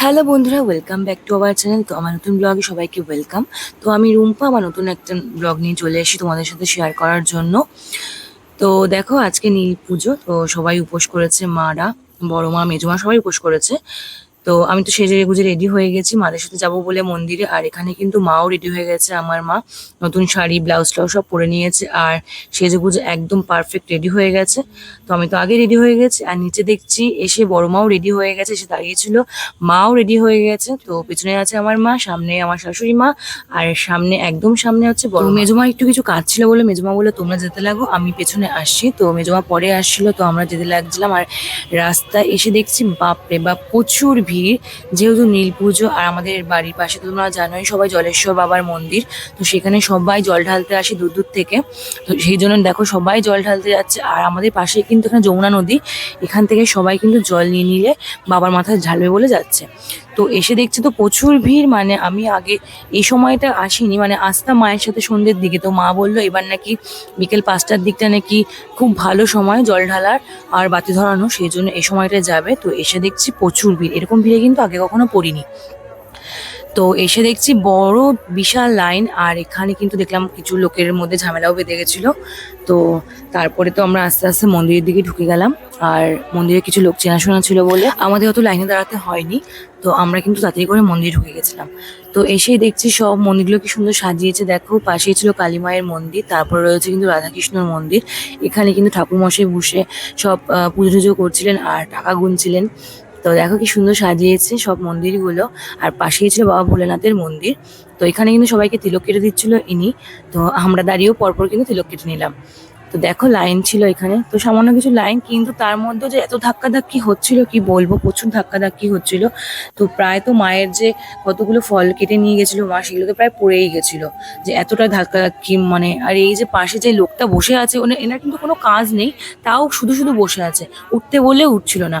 Hello বন্ধুরা welcome back to our channel তো আমার নতুন ব্লগে সবাইকে ওয়েলকাম তো আমি রুম্পা, আমার নতুন একটা ব্লগ নিয়ে চলে এসেছি তোমাদের সাথে শেয়ার করার জন্য। তো দেখো, আজকে নীল পুজো, তো সবাই উপোস করেছে, মারা, বড় মা মেজমা সবাই উপোস করেছে। তো আমি তো সেজে গুজে রেডি হয়ে গেছি, মাদের সাথে যাব বলে মন্দিরে। আর এখানে কিন্তু মাও রেডি হয়ে গেছে, আমার মা। নতুন শাড়ি ব্লাউজ ট্লাউজ সব পরে নিয়েছে, আর সেজে গুজে একদম পারফেক্ট রেডি হয়ে গেছে। তো আমি তো আগে রেডি হয়ে গেছি, আর নিচে দেখছি এসে বড় মাও রেডি হয়ে গেছে, এসে দাঁড়িয়েছিল। মাও রেডি হয়ে গেছে, তো পেছনে আছে আমার মা, সামনে আমার শাশুড়ি মা, আর সামনে, একদম সামনে হচ্ছে বড় মেজমা একটু কিছু কাজ ছিল বলে মেজমা বলে তোমরা যেতে লাগো, আমি পেছনে আসছি। তো মেজমা পরে আসছিল, তো আমরা যেতে লাগছিলাম, আর রাস্তায় এসে দেখছি, বাপরে বাপ, প্রচুর ভিড়। যেহেতু নীল পুজো আর আমাদের বাড়ির পাশে তো তোমরা জানোই সবাই জলেশ্বর বাবার মন্দির, তো সেখানে সবাই জল ঢালতে আসে দূর দূর থেকে। তো সেই জন্য দেখো সবাই জল ঢালতে যাচ্ছে আর আমাদের পাশে কিন্তু এখানে যমুনা নদী, এখান থেকে সবাই কিন্তু জল নিয়ে নিলে বাবার মাথায় ঢালবে বলে যাচ্ছে। তো এসে দেখছি তো প্রচুর ভিড় মানে আমি আগে এই সময়টা আসিনি মানে আসতাম মায়ের সাথে সন্ধ্যের দিকে, তো মা বলল এবার নাকি বিকেল পাঁচটার দিকটা নাকি খুব ভালো সময় জল ঢালার আর বাতি ধরানো, সেই জন্য এই সময়টা যাবে। তো এসে দেখছি প্রচুর ভিড়, এরকম ভিড়ে কিন্তু আগে কখনো পড়িনি। তো এসে দেখছি বড় বিশাল লাইন, আর এখানে কিন্তু দেখলাম কিছু লোকের মধ্যে ঝামেলাও বেঁধে গেছিল। তো তারপরে তো আমরা আস্তে আস্তে মন্দিরের দিকে ঢুকে গেলাম, আর মন্দিরে কিছু লোক চেনাশোনা ছিল বলে আমাদের অত লাইনে দাঁড়াতে হয়নি। তো আমরা কিন্তু তাড়াতাড়ি করে মন্দিরে ঢুকে গেছিলাম। তো এসেই দেখছি সব মন্দিরগুলো কি সুন্দর সাজিয়েছে। দেখো, পাশেই ছিল কালী মায়ের মন্দির, তারপরে রয়েছে কিন্তু রাধাকৃষ্ণর মন্দির। এখানে কিন্তু ঠাকুরমশাই বসে সব পুজো টুজো করছিলেন আর টাকা গুনছিলেন। তো দেখো কি সুন্দর সাজিয়েছে সব মন্দিরগুলো। আর পাশেই ছিল বাবা ভোলেনাথের মন্দির। তো এখানে কিন্তু সবাইকে তিলক কেটে দিচ্ছিল ইনি। তো আমরা দাঁড়িয়েও পরপর কিন্তু তিলক কেটে নিলাম। তো দেখো লাইন ছিল এখানে। তো সামান্য কিছু লাইন, কিন্তু তার মধ্যে যে এত ধাক্কাধাক্কি হচ্ছিল, কি বলব? প্রচুর ধাক্কাধাক্কি হচ্ছিল। তো প্রায় তো মায়ের যে কতগুলো ফল কেটে নিয়ে গেছিল মা, সেগুলো তো প্রায় পড়েই গেছিল। যে এতটা ধাক্কাধাক্কি মানে আর এই যে পাশে যে লোকটা বসে আছে ওনার এনার কিন্তু কোনো কাজ নেই। তাও শুধু শুধু বসে আছে। উঠতে বলে উঠছিল না।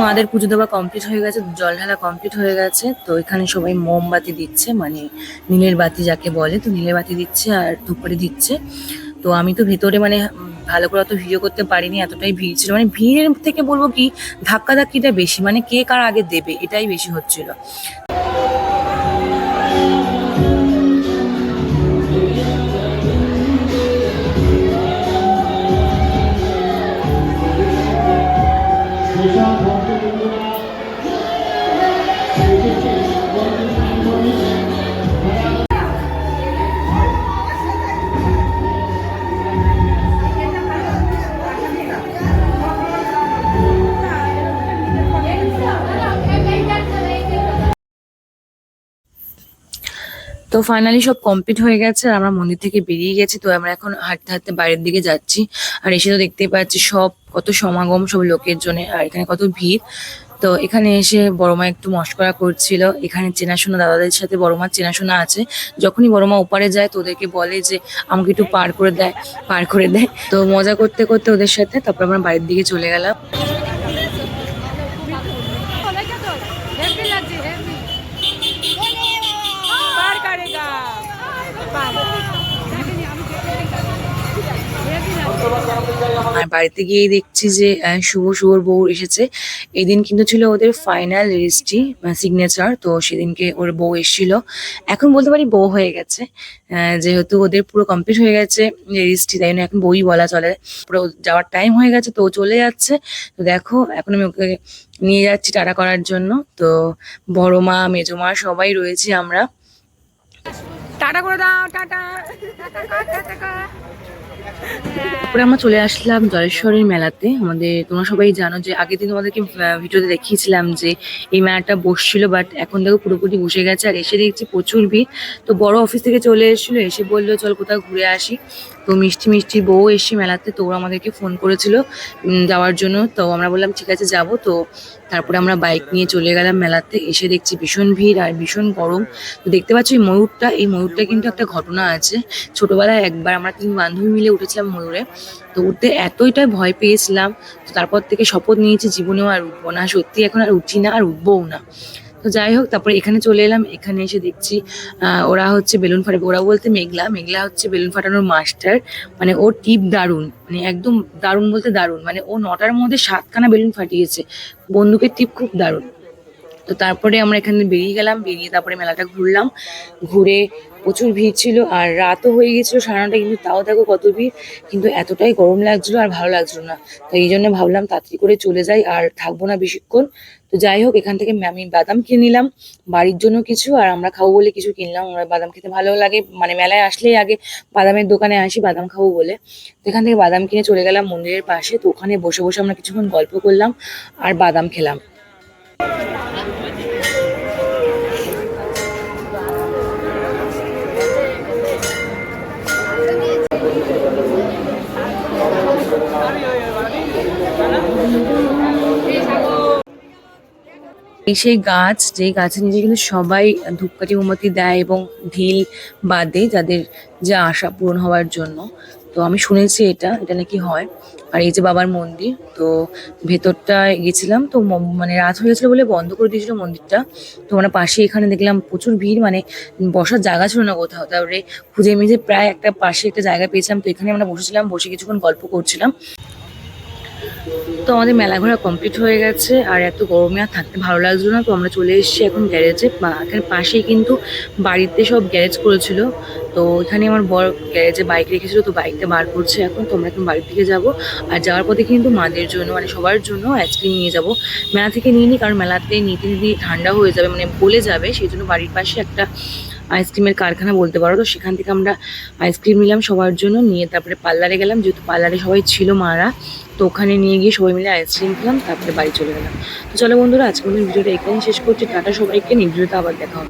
মাদের পুজো দেওয়া কমপ্লিট হয়ে গেছে, জল ঢালা কমপ্লিট হয়ে গেছে। তো এখানে সবাই মোমবাতি দিচ্ছে মানে নীলের বাতি যাকে বলে, তো নীলের বাতি দিচ্ছে আর ধূপকাঠি দিচ্ছে। তো আমি তো ভেতরে মানে ভালো করে অত ভিডিও করতে পারিনি, এতটাই ভিড় ছিল। মানে ভিড়ের থেকে বলব কি ধাক্কা ধাক্কিটা বেশি। মানে কে কার আগে দেবে, এটাই বেশি হচ্ছিল। তো ফাইনালি সব কমপ্লিট হয়ে গেছে আর আমরা মন্দির থেকে বেরিয়ে গেছি। তো আমরা এখন হাঁটতে হাঁটতে বাইরের দিকে যাচ্ছি। আর এসে তো দেখতেই পাচ্ছি সব কত সমাগম সব লোকের জন্য আর এখানে কত ভিড়। তো এখানে এসে বড় মা একটু মস্করা করছিল। এখানে চেনাশোনা দাদাদের সাথে বড় মার চেনাশোনা আছে। যখনই বড় মা ওপারে যায় তো ওদেরকে বলে যে, আমাকে একটু পার করে দেয়, পার করে দেয়। তো মজা করতে করতে ওদের সাথে তারপর আমরা বাড়ির দিকে চলে গেলাম। আর বাড়িতে গিয়ে দেখছি যে শুভ শুভর বউ এসেছে। এদিন কিন্তু ছিল ওদের ফাইনাল রেজিস্ট্রি সিগনেচার তো সেদিনকে ওর বউ এসেছিল। এখন বলতে পারি বউ হয়ে গেছে। যেহেতু ওদের পুরো কমপ্লিট হয়ে গেছে রেজিস্ট্রি তাই জন্য এখন বই বলা চলে। পুরো যাওয়ার টাইম হয়ে গেছে তো ও চলে যাচ্ছে। তো দেখো এখন আমি ওকে নিয়ে যাচ্ছি টাটা করার জন্য। তো বড় মা মেজো মা সবাই রয়েছি আমরা। টাটা করে দাও টাটা। টাটা টাটা কর। তারপরে আমরা চলে আসলাম জলেশ্বরের মেলাতে। আমাদের, তোমরা সবাই জানো যে আগের দিন তোমাদেরকে ভিডিওতে দেখিয়েছিলাম যে এই মেলাটা বসছিল বাট এখন দেখো পুরোপুরি বসে গেছে। আর এসে দেখছি প্রচুর ভিড়। তো বড় অফিস থেকে চলে এসেছিল, এসে বলল, চল কোথাও ঘুরে আসি। তো মিষ্টি মিষ্টি বউ এসে মেলাতে, তো ওরা আমাদেরকে ফোন করেছিল যাওয়ার জন্য। তো আমরা বললাম, ঠিক আছে, যাব। তো তারপরে আমরা বাইক নিয়ে চলে গেলাম মেলাতে। এসে দেখছি ভীষণ ভিড় আর ভীষণ গরম। তো দেখতে পাচ্ছি ময়ূরটা, এই ময়ূরটা কিন্তু একটা ঘটনা আছে। ছোটবেলায় একবার আমরা তিন বান্ধবী মিলে উঠেছিলাম ময়ূরে। তো উঠতে এতইটাই ভয় পেয়েছিলাম, তো তারপর থেকে শপথ নিয়েছি জীবনেও আর উঠবো না, সত্যি এখন আর উঠি না, আর উঠবোও না। তো যাই হোক, তারপরে এখানে চলে এলাম, এখানে এসে দেখছি ওরা হচ্ছে বেলুন ফাটাবে, ওরা বলতে মেঘলা মেঘলা হচ্ছে বেলুন ফাটানোর মাস্টার মানে ওর টিপ দারুণ মানে একদম দারুণ বলতে দারুণ মানে ও নটার মধ্যে সাতখানা বেলুন ফাটিয়েছে, বন্দুকের টিপ খুব দারুণ। তো তারপরে আমরা এখানে বেরিয়ে গেলাম, বেরিয়ে তারপরে মেলাটা ঘুরলাম। ঘুরে প্রচুর ভিড় ছিল আর রাতও হয়ে গেছিল সাড়ে নটা কিন্তু তাও দেখো কত ভিড়। কিন্তু এতটাই গরম লাগছিল আর ভালো লাগছিল না। তো এই জন্য ভাবলাম তাড়াতাড়ি করে চলে যাই আর থাকব না বেশিক্ষণ। তো যাই হোক, এখান থেকে আমি বাদাম কিনে নিলাম। বাড়ির জন্য কিছু আর আমরা খাব বলে কিছু কিনলাম। আমরা বাদাম খেতে ভালো লাগে মানে মেলায় আসলেই আগে বাদামের দোকানে আসি, বাদাম খাব বলে। তো এখান থেকে বাদাম কিনে চলে গেলাম মন্দিরের পাশে। তো ওখানে বসে বসে আমরা কিছুক্ষণ গল্প করলাম আর বাদাম খেলাম। এই সেই গাছ, যেই গাছের নিচে কিন্তু সবাই ধূপকাঠি, মোমবাতি দেয় এবং ঢিল বাদে যাদের যা আশা পূরণ হওয়ার জন্য। তো আমি শুনেছি এটা এটা নাকি হয়। আর এই যে বাবার মন্দির, তো ভেতরটা গেছিলাম, তো মানে রাত হয়ে গেছিল বলে বন্ধ করে দিয়েছিল মন্দিরটা। তো আমরা পাশে এখানে দেখলাম প্রচুর ভিড় মানে বসার জায়গা ছিল না কোথাও। তারপরে খুঁজে মিজে প্রায় একটা পাশে একটা জায়গা পেয়েছিলাম, তো এখানে আমরা বসেছিলাম, বসে কিছুক্ষণ গল্প করছিলাম। তো আমাদের মেলা ঘোরা কমপ্লিট হয়ে গেছে, আর এত গরমে আর থাকতে ভালো লাগছিল না, তো আমরা চলে এসেছি এখন গ্যারেজে এখানে পাশেই কিন্তু বাড়িতে সব গ্যারেজ করেছিল। তো এখানে আমার বর গ্যারেজে বাইক রেখেছিল, তো বাইকটা বার করছে এখন। তো আমরা এখন বাড়ির দিকে যাব। আর যাওয়ার পথে কিন্তু মাদের জন্য মানে সবার জন্য আইসক্রিম নিয়ে যাব। মেলা থেকে নিয়ে নিই কারণ মেলাতে নিতে নিতে ঠান্ডা হয়ে যাবে মানে গলে যাবে। সেই জন্য বাড়ির পাশে একটা আইসক্রিমের কারখানা বলতে পারো। তো সেখান থেকে আমরা আইসক্রিম নিলাম, সবার জন্য নিয়ে তারপরে পার্লারে গেলাম, যেহেতু পার্লারে সবাই ছিল মারা, তো ওখানে নিয়ে গিয়ে সবাই মিলে আইসক্রিম খেলাম, তারপরে বাড়ি চলে গেলাম। তো চলো বন্ধুরা আজকে আমাদের ভিডিওটা এখানেই শেষ করছি। টাটা সবাইকে নিয়ে ভিডিওতে আবার দেখা হবে।